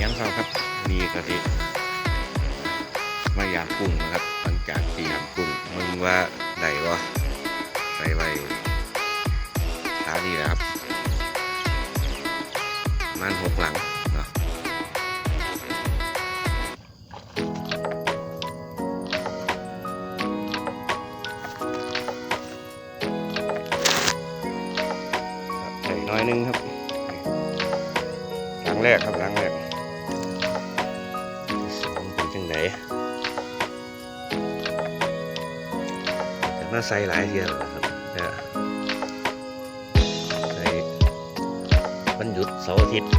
ยันเขาครับนี่ก็ที่มายามกุ้งนะครับหลังจากที่ยามกุ้งมึงว่าได้วะใส่ไว้าดีนะครับมันหกหลังเนาะใส่น้อยนึงครับครั้งแรกครับ มาใส่หลายเทียแล้วนะครับนี่ยใส่วันหยุดเสาร์อาทิตย์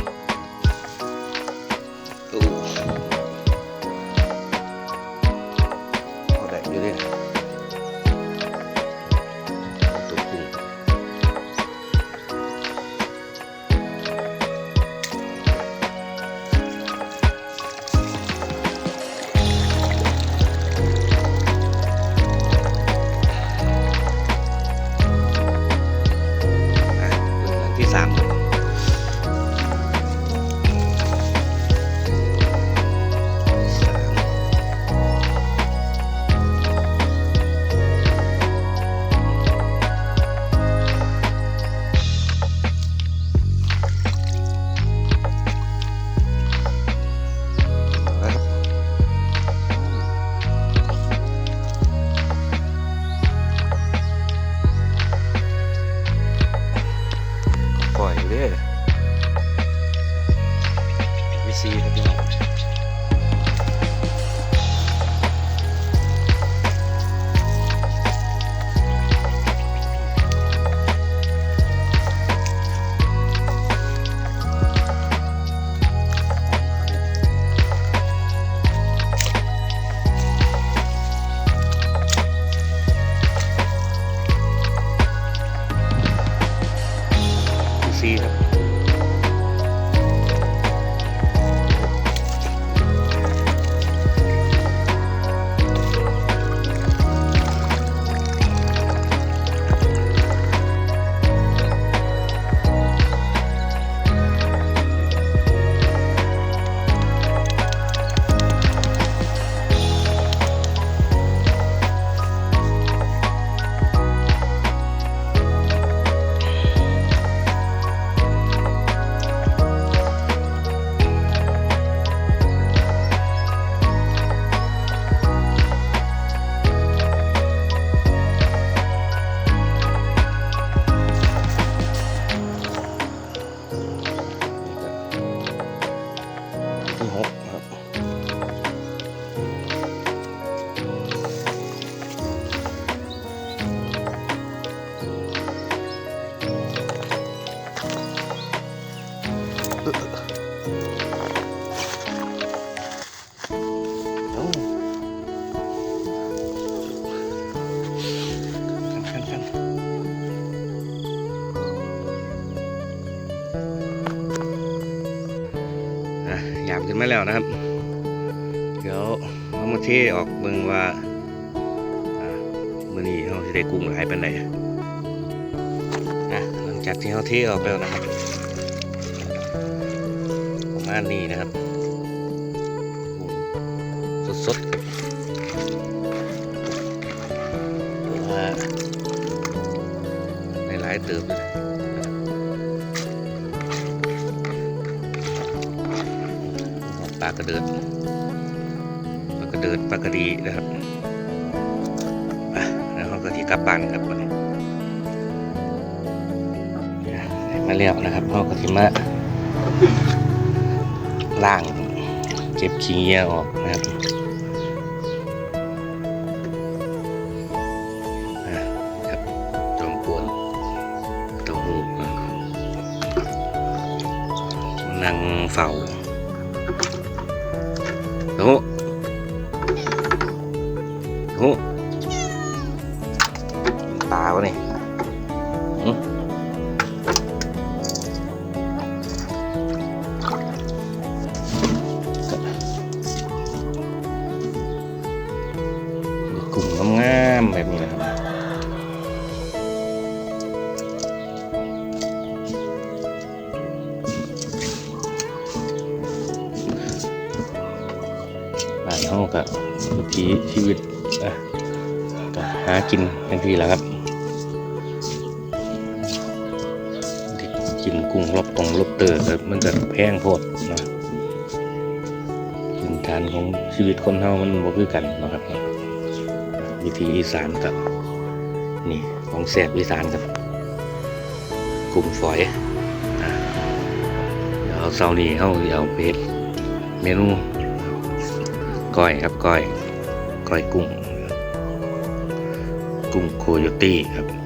วิ อะยามขึ้นมาแล้วนะครับ เดี๋ยวเอามาเทออกเบิ่งว่ามื้อนี้เราจะได้กุ้งหลายปานใดอะหลังจากที่เราเทออกแล้วนะครับประมาณนี้นะครับกุ้งสดๆครับว่าหลายเติบเลย ปลากระเดิดปลากระเดิดปลากระดีนะครับแล้วเราก็ที่กลับบ้านครับวันนี้มาเรียบนะครับเราก็ที่มาล่างเก็บขี้เงี้ยออกนะครับจอมปวนต้าหู้นะครับนั่งเฝ้า โหตาวะนี่หึกลุ่มงามๆแบบนี้นะครับเฮากับทีชีวิต ก็หากินอย่างที่แหละครับกินกุ้งลบตรงลบเตอร์ก็มันจะแพงโพดนะกินทานของชีวิตคนเฮามันบ่คือกันนะครับวิธีอีสานกับนี่ของแสบอีสานกับกลุ่มฝอยอะเดี๋ยวเสาร์นี้เฮาเอาไปเฮ็ดเมนูก้อยครับก้อยก้อยกุ้ง กุ้งโคโยตี้ครับ